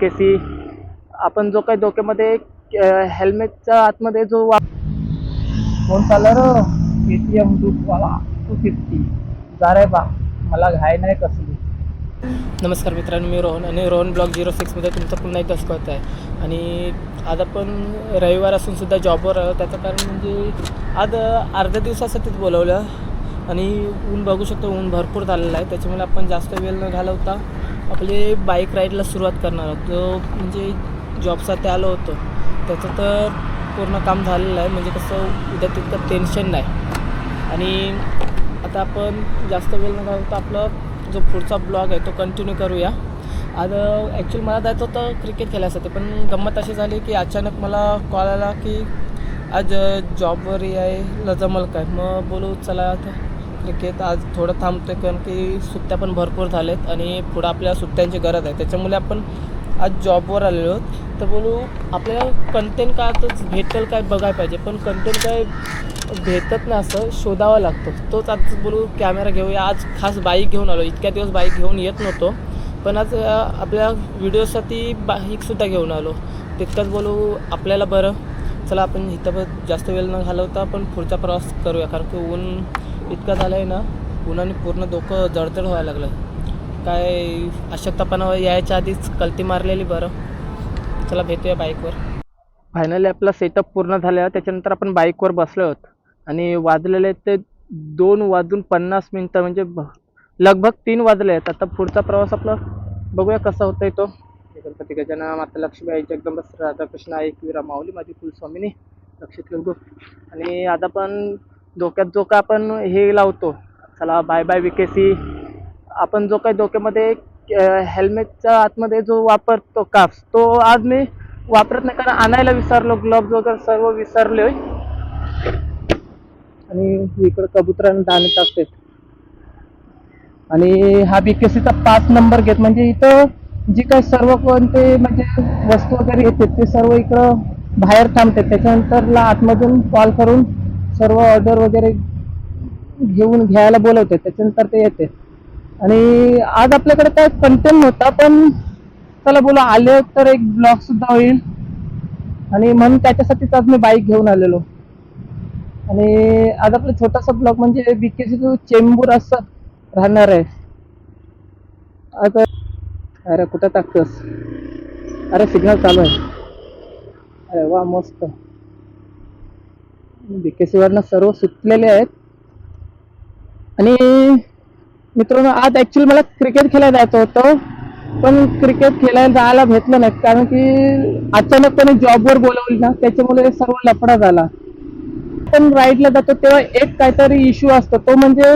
केसी आपण जो काही डोक्यामध्ये हेल्मेटच्या आतमध्ये जो वाप फोन चालला र के टी एम वाला टू फिफ्टी जा रे बा मला घाय नाही कसली. नमस्कार मित्रांनो मी रोहन आणि रोहन ब्लॉग झिरो सिक्समध्ये तुमचं पुन्हा एकदा स्वागत आहे. आणि आज आपण रविवार असून सुद्धा जॉबवर आहोत. त्याचं कारण म्हणजे आज अर्ध्या दिवसासाठीच बोलवलं. आणि ऊन बघू शकतो ऊन भरपूर झालेलं आहे. त्याच्यामुळे आपण जास्त वेळ न घालवता आपले बाईक राईडला सुरुवात करणार आहोत. जो म्हणजे जॉबसाठी आलो होतो त्याचं तर पूर्ण काम झालेलं आहे. म्हणजे कसं उद्या तितकं टेन्शन नाही. आणि आता आपण जास्त वेळ न घालवता आपलं जो पुढचा ब्लॉग आहे तो कंटिन्यू करूया. आज ॲक्च्युली मला जायचं होतं क्रिकेट खेळायसाठी पण गंमत अशी झाली की अचानक मला कॉल आला की आज जॉबवर यायला जमल काय मग बोलू चला आता. क्रिकेट आज थोडं थांबतो आहे कारण की सुट्ट्या पण भरपूर झाल्यात आणि पुढं आपल्याला सुट्ट्यांची गरज आहे. त्याच्यामुळे आपण आज जॉबवर आलेलो आहोत. तर बोलू आपल्याला कंटेंट काय आताच भेटेल काय बघायला पाहिजे पण कंटेंट काय भेटत नाही असं शोधावा लागतो. तोच आज बोलू कॅमेरा घेऊया. आज खास बाईक घेऊन आलो. इतक्या दिवस बाईक घेऊन येत नव्हतो. पण आज आपल्या व्हिडिओसाठी बाईकसुद्धा घेऊन आलो. तितकंच बोलू आपल्याला बरं. चला आपण इथं पण जास्त वेळ न घालवता आपण पुढचा प्रवास करूया कारण की ऊन इतकं झालं आहे ना उन्हाने पूर्ण डोकं जडजड व्हायला लागलं काय अशक्तपणा यायच्या आधीच कलती मारलेली बरं. चला भेटूया बाईकवर. फायनली आपला सेटअप पूर्ण झाला त्याच्यानंतर आपण बाईकवर बसलो आहोत. आणि वाजलेले ते दोन वाजून पन्नास मिनटं म्हणजे लगभग तीन वाजले आहेत. आता पुढचा प्रवास आपला बघूया कसा होतोय तो. हे गणपती गजानन माता लक्ष्मी आई जगदंबा राधाकृष्ण आई किरा माऊली माझी कुलस्वामिनी. लक्षात ठेवतो आणि आता पण डोक्यात जो का आपण हे लावतो चला बाय बाय विकेसी. आपण जो काही डोक्यामध्ये हेल्मेटच्या आतमध्ये जो वापरतो काप्स तो आज मी वापरत नाही कारण आणायला विसरलो ग्लोव्ज वगैरे सर्व विसरले. आणि इकडं कबुतरांना दाणे टाकतात. आणि हा बीकेसीचा पाच नंबर घेत म्हणजे इथं जी काही सर्व कोणते म्हणजे वस्तू वगैरे येते ते सर्व इकडं बाहेर थांबते त्याच्यानंतरला आतमधून कॉल करून सर्व ऑर्डर वगैरे घेऊन घ्यायला बोलवते त्याच्यानंतर ते येते. आणि आज आपल्याकडे काय कंटेंट नव्हता पण चला बोला आले तर एक ब्लॉग सुद्धा होईल. आणि म्हणून त्याच्यासाठीच आज मी बाईक घेऊन आलेलो. आणि आज आपला छोटासा ब्लॉग म्हणजे बीकेसी टू चेंबूर असं राहणार आहे. आता अरे कुठं टाकतोस? अरे सिग्नल चालू आहे. अरे वा मस्त. बीकेसीवरनं सर्व सुटलेले आहेत. आणि मित्रांनो आज ऍक्च्युली मला क्रिकेट खेळायला जायचं होतं पण क्रिकेट खेळायला जायला भेटलं नाही कारण की अचानकपणे जॉबवर बोलवली ना त्याच्यामुळे सर्व लफडा झाला. पण राईडला जातो तेव्हा एक काहीतरी इश्यू असतो तो म्हणजे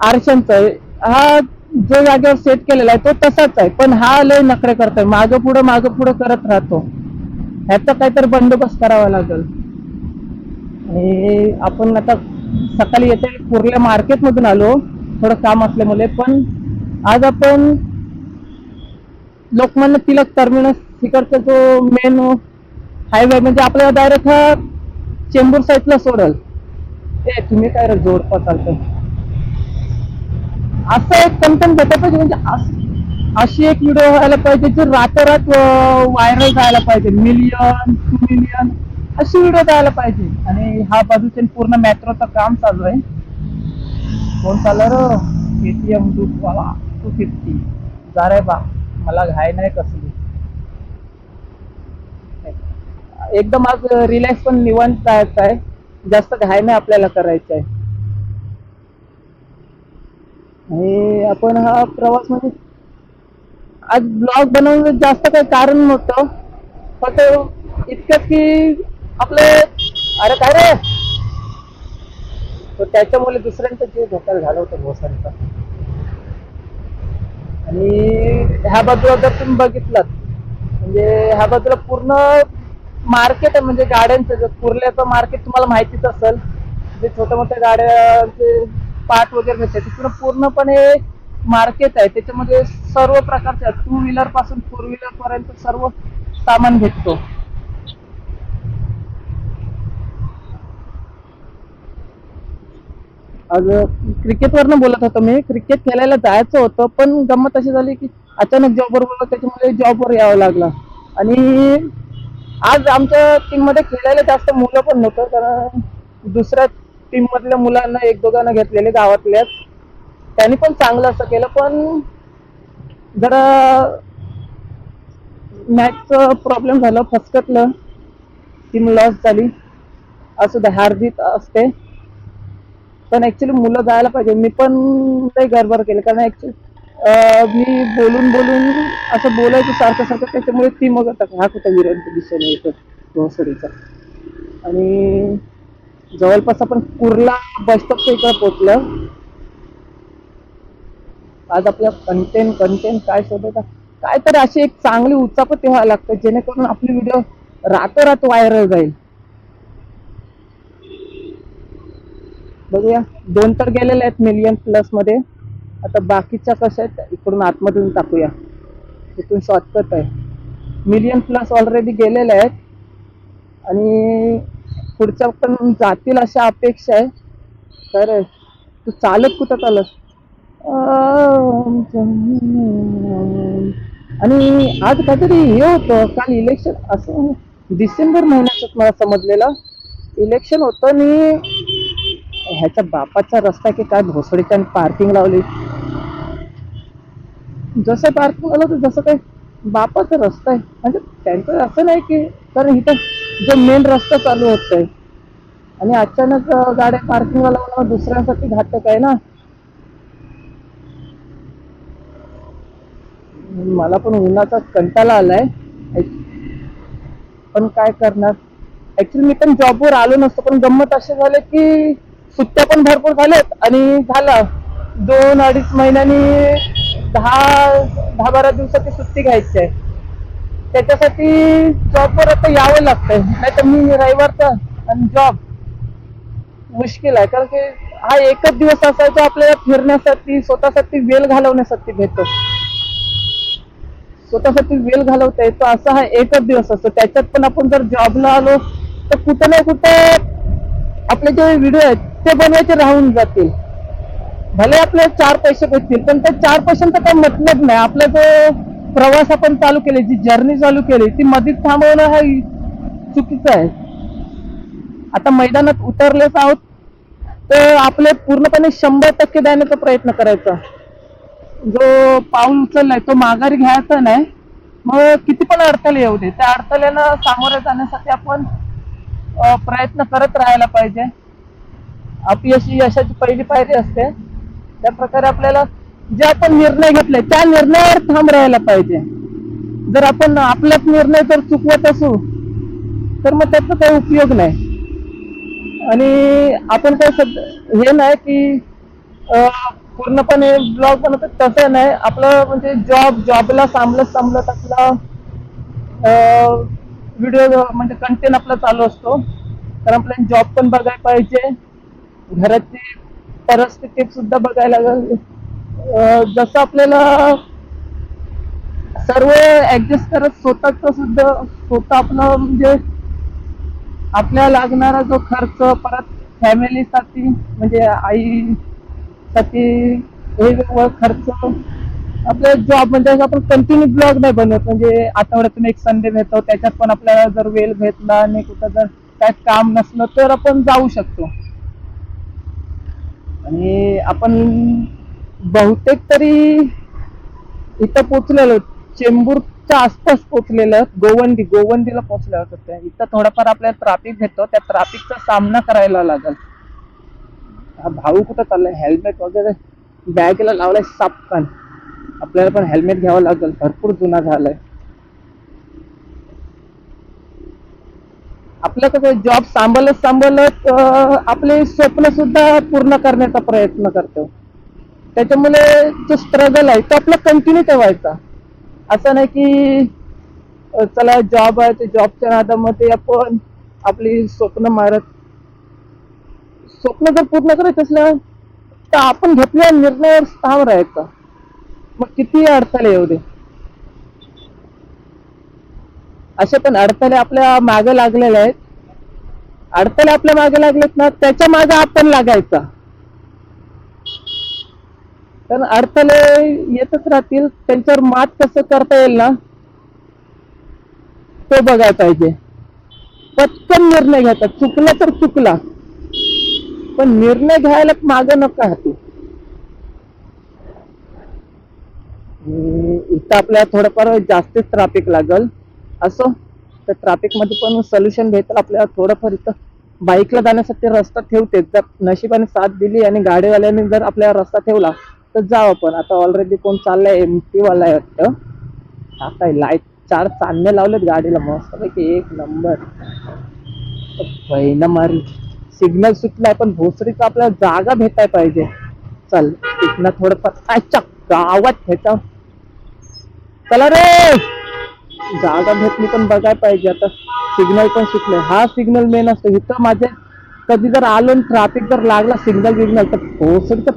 आरशांचा हा जो जागेवर सेट केलेला आहे तो तसाच आहे पण हा लय नखरे करतोय मागं पुढं मागं पुढं करत राहतो. ह्याचा काहीतरी बंदोबस्त करावा लागेल. म्हणजे आणि आपण आता सकाळी येते कुर्ल्या मार्केटमधून आलो. थोडं काम असल्यामुळे. पण आज आपण लोकमान्य तिलक टर्मिनस तिकडचा जो मेन हायवे म्हणजे आपल्याला डायरेक्ट हा चेंबूर साईडला सोडल. ए तुम्ही काय रे जोडपा चालतं असं एक कंटेंट भेटत पाहिजे. म्हणजे अशी एक व्हिडिओ व्हायला पाहिजे जी रातोरात व्हायरल जायला पाहिजे. मिलियन टू मिलियन अशी व्हिडिओ द्यायला पाहिजे. आणि हा बाजूचे पूर्ण मेट्रोचं काम चालू आहे. कोण चाललं र एटीएम वाला टू फिफ्टी जा रे बा मला घाय नाही कसली. एकदम आज रिलॅक्स पण निवांत जायचं आहे. जास्त घाय नाही आपल्याला करायचं आहे. आणि आपण हा प्रवास म्हणजे आज ब्लॉग बनवण्याचं जास्त काही कारण नव्हतं. फक्त इतकंच की आपले अरे काय रे? त्याच्यामुळे दुसऱ्यांचा जीव धोका झाला होता भोसांचा आणि ह्या बाजूला जर तुम्ही बघितलात म्हणजे ह्या बाजूला पूर्ण मार्केट आहे म्हणजे गाड्यांचं जर कुर्ल्याचं मार्केट तुम्हाला माहितीच असेल जे छोट्या मोठ्या गाड्यांचे पार्ट वगैरे भेटतात तिकडं पूर्णपणे मार्केट आहे. त्याच्यामध्ये सर्व प्रकारच्या टू व्हीलरपासून फोर व्हीलर पर्यंत सर्व सामान भेटतो. क्रिकेटवरनं बोलत होतो मी. क्रिकेट खेळायला जायचं होतं पण गंमत अशी झाली की अचानक जॉबवर बोललो त्याच्यामुळे जॉबवर यावं लागलं. आणि आज आमच्या टीममध्ये खेळायला जास्त मुलं पण नव्हतं कारण दुसऱ्या टीम मधल्या मुलांना एक दोघांना घेतलेले गावातल्याच. त्यांनी पण चांगलं असं केलं पण जरा मॅचचं प्रॉब्लेम झालं फसकटलं. टीम लॉस झाली. असू दे हार जीत असते. पण ऍक्च्युली मुलं जायला पाहिजे. मी पण काही गडबड केली. कारण ऍक्च्युली मी बोलून बोलून असं बोलायचं सारखं सारखं त्याच्यामुळे ती मग आता हा कुठं विरोध दिसून येतो घोसडीचा आणि जवळपास आपण कुर्ला बस स्टॉपच्या इकडे पोचलं आज आपल्या कंटेंट कंटेंट काय शोधायचा तर अशी एक चांगली उचापती तेव्हा लागते जेणेकरून आपली व्हिडिओ रातोरात व्हायरल जाईल. बघूया. दोन तर गेलेले आहेत मिलियन प्लसमध्ये. आता बाकीच्या कशा आहेत इकडून आतमधून टाकूया. इथून शॉर्टकट आहे. मिलियन प्लस ऑलरेडी गेलेले आहेत. आणि पुढच्या पण जातील अशा अपेक्षा आहे. तर तू चालत कुठं चालत? आणि आज काहीतरी हे होतं. काल इलेक्शन असं डिसेंबर महिन्यात मला समजलेलं. इलेक्शन होतं आणि ह्याच्या बापाचा रस्ता की काय? भोसडीच्या पार्किंग लावली. जसं पार्किंग आलं तर जसं काय बापाचा रस्ता आहे. म्हणजे त्यांचं असं नाही की कारण इथं जो मेन रस्ता चालू होतोय. आणि अचानक गाड्या पार्किंगला लावणं दुसऱ्यांसाठी घातक आहे ना? मला पण उन्हाचा कंटाळा आलाय. पण काय करणार? ऍक्च्युली मी पण जॉबवर आलो नसतो पण गंमत असे झाले की सुट्ट्या पण भरपूर झाल्यात आणि झाला. दोन अडीच महिन्यांनी दहा दहा बारा दिवसाची सुट्टी घ्यायची आहे. त्याच्यासाठी जॉबवर आता यावं लागतंय. नाही तर मी रविवारचा आणि जॉब मुश्किल आहे. कारण की हा एकच दिवस असायचा आपल्याला फिरण्यासाठी स्वतःसाठी वेळ घालवण्यासाठी भेटतो. स्वतःसाठी वेळ घालवता येतो. असा हा एकच दिवस असतो. त्याच्यात पण आपण जर जॉबला आलो तर कुठं ना कुठं आपले जे व्हिडिओ आहेत ते बनवायचे राहून जातील. भले आपले चार पैसे भेटतील पण त्या चार पैशांचा काही मतलब नाही. आपला जो प्रवास आपण चालू केले जी जर्नी चालू केली ती मधीच थांबवणं हा चुकीचं आहे. आता मैदानात उतरलेच आहोत तर आपले पूर्णपणे शंभर टक्के देण्याचा प्रयत्न करायचा. जो पाऊल उचललाय तो माघारी घ्यायचा नाही. मग किती पण अडथळे येऊ दे. त्या अडथळ्याला सामोरे जाण्यासाठी आपण प्रयत्न करत राहायला पाहिजे. अपयशी यशाची पहिली पायरी असते. त्या प्रकारे आपल्याला जे आपण निर्णय घेतले त्या निर्णयावर थांब राहायला पाहिजे. जर आपण आपलाच निर्णय जर चुकवत असू तर मग त्याचा काही उपयोग नाही. आणि आपण काही सध्या हे नाही की पूर्णपणे ब्लॉग बनवतो तसं नाही. आपलं म्हणजे जॉब जॉबला सांभाळत सांभाळत आपला व्हिडिओ म्हणजे कंटेंट आपला चालू असतो. तर आपल्याला जॉब पण बघायला पाहिजे. घराची परिस्थिती सुद्धा बघायला जसं आपल्याला सर्व ऍडजस्ट करत स्वतःच सुद्धा स्वतः आपलं म्हणजे आपल्याला लागणारा जो खर्च परत फॅमिलीसाठी म्हणजे आईसाठी वेगवेगळा खर्च आपल्या जॉब म्हणजे आपण कंटिन्यू ब्लॉग नाही बनवत. म्हणजे आठवड्यातून एक संडे भेटतो त्याच्यात पण आपल्याला जर वेळ भेटला आणि कुठं जर काय काम नसलं तर आपण जाऊ शकतो. आणि आपण बहुतेक तरी इथं पोचलेलो चेंबूरच्या आसपास पोचलेलं गोवंडी गोवंडीला पोचल्या होतं इथं थोडाफार आपल्याला ट्राफिक भेटतो त्या ट्राफिकचा सामना करायला लागेल. हा भाऊ कुठं चाललाय? हेल्मेट वगैरे बॅगला लावलाय सापकान. आपल्याला पण हेल्मेट घ्यावं लागेल. भरपूर जुना झालाय. आपलं कसं जॉब सांभाळत सांभाळत आपले स्वप्न सुद्धा पूर्ण करण्याचा प्रयत्न करतो. त्याच्यामुळे जो स्ट्रगल आहे तो आपला कंटिन्यू ठेवायचा. असं नाही की चला जॉब आहे ते जॉबच्या नादामध्ये आपण आपली स्वप्न मारत. स्वप्न जर पूर्ण करायचं असलं तर आपण घेतलेल्या निर्णयावर ठाम राहायचं. मग किती अडथळे येऊ दे. असे पण अडथळे आपल्या मागे लागलेले आहेत. अडथळे आपल्या मागे लागलेत ना त्याच्यामागे आपण लागायचा. कारण अडथळे येतच राहतील त्यांच्यावर मात कसं करता येईल ना तो बघायला पाहिजे. पटकन निर्णय घ्यायचा चुकला तर चुकला. पण निर्णय घ्यायला मागं नका हाती इथं आपल्याला थोडंफार जास्तीच ट्रॅफिक लागल. असो तर ट्रॅफिकमध्ये पण सोल्युशन भेटेल आपल्याला थोडंफार इथं. बाईकला जाण्यासाठी रस्ता ठेवते. जर नशिबाने साथ दिली आणि गाडीवाल्याने जर आपल्याला रस्ता ठेवला तर जावं आपण आता ऑलरेडी कोण चाललंय? एम टीवाला आहे वाटतं. आता लाइट चार चांदणे लावलेत गाडीला. मस्त पैकी एक नंबर पहिला मारी सिग्नल सुटलाय पण भोसरीचा आपल्याला जागा भेटाय पाहिजे. चल तिथनं थोडंफार अच्छा गावात ह्याच्या चला रे! जागा भेटली पण बघायला पाहिजे आता. सिग्नल पण शिकले. हा सिग्नल मेन असतो. इथं माझे कधी जर आलो ट्रॅफिक जर लागला सिग्नल बिग्नल तर भोसरीचं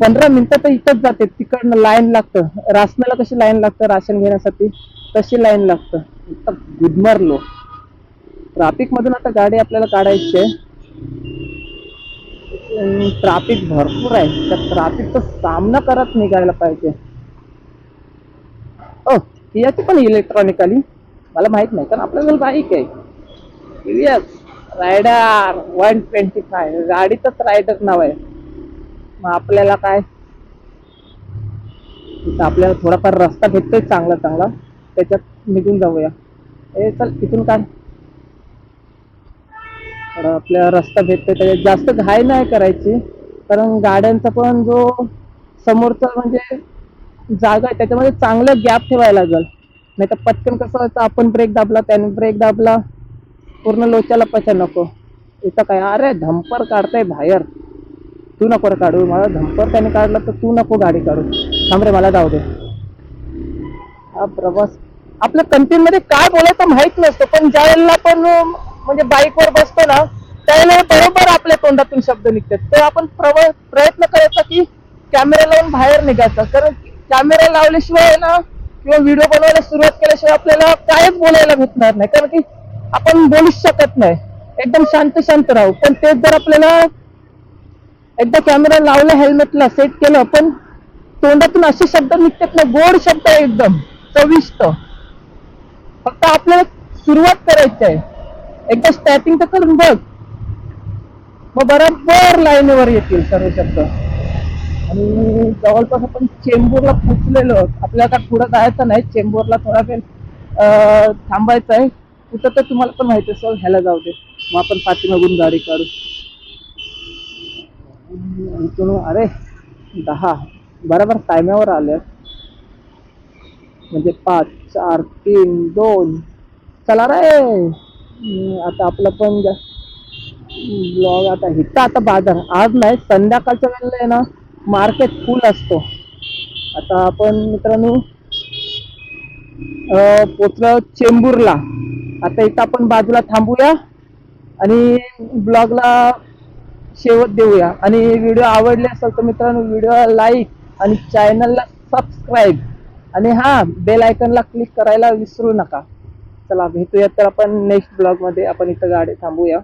पंधरा मिनिटं तर इथंच जाते. तिकडनं लाईन लागतं. राशनाला कशी लाईन लागतं? राशन घेण्यासाठी तशी लाईन लागतं. गुदमरलो. ट्रॅफिक मधून आता गाडी आपल्याला काढायची आहे. ट्रॅफिक भरपूर आहे. त्या ट्रॅफिकचा सामना करत निघायला पाहिजे. ओ याची पण इलेक्ट्रॉनिक आली. मला माहीत नाही कारण आपल्याजवळ बाईक आहे. Yes rider one twenty five गाडीतच rider नाव आहे. मग आपल्याला काय? तिथं आपल्याला थोडाफार रस्ता भेटतोय चांगला चांगला त्याच्यात निघून जाऊया. ए चल इथून काय आपल्या रस्ता भेटतो त्याच्यात जास्त घाई नाही करायची. कारण गाड्यांचा पण जो समोरचा म्हणजे जागा आहे त्याच्यामध्ये चांगलं गॅप ठेवायला लागेल. नाही तर पटकन कसं व्हायचं आपण ब्रेक दाबला त्याने ब्रेक दाबला पूर्ण लोच्याला पचा नको. इथं काय अरे धंपर काढताय बाहेर. तू नको रे काढू मला धंपर त्याने काढला तर तू नको गाडी काढू. थांब रे मला जाऊ दे. हा प्रवास. आपल्या कंपनीमध्ये काय बोलायचं माहीत नसतं पण ज्या वेळेला पण म्हणजे बाईकवर बसतो ना त्यावेळेला बरोबर आपल्या तोंडातून शब्द निघतात. तर आपण प्रयत्न करायचा की कॅमेरा लावून बाहेर निघायचा. कारण कॅमेरा लावल्याशिवाय ना किंवा व्हिडिओ बनवायला सुरुवात केल्याशिवाय आपल्याला कायच बोलायला भेटणार नाही. कारण की आपण बोलूच शकत नाही. एकदम शांत शांत राहू. पण तेच जर आपल्याला एकदा कॅमेरा लावला हेल्मेटला सेट केलं पण तोंडातून असे शब्द निघतात ना गोड शब्द आहे एकदम चविष्ट. फक्त आपल्याला सुरुवात करायची आहे. एकदा स्टार्टिंग तर करून बघ. मग बरोबर लाईनवर येतील सर्व शब्द. आणि जवळपास आपण चेंबूरला पोचलेलो आपल्याला आता पुढं जायचं नाही. चेंबूरला थोडा वेळ थांबायचं आहे. कुठं तर तुम्हाला पण माहिती असेल ह्याला जाऊ दे. मग आपण पाठीमागून गाडी काढू. अरे दहा. बरोबर टायमावर आले. म्हणजे पाच चार तीन दोन. चला रे. आता आपलं पण ब्लॉग आता इथं आता बाजार. आज नाही संध्याकाळच्या वेळेला आहे ना मार्केट फुल असतो. आता आपण मित्रांनो पोचलं चेंबूरला. आता इथं आपण बाजूला थांबूया आणि ब्लॉगला शेवट देऊया. आणि व्हिडिओ आवडले असेल तर मित्रांनो व्हिडिओ लाईक आणि चॅनलला सबस्क्राईब आणि हा बेल आयकनला क्लिक करायला विसरू नका. चला भेटूयात तर आपण नेक्स्ट ब्लॉगमध्ये आपण इथं गाडी थांबूया.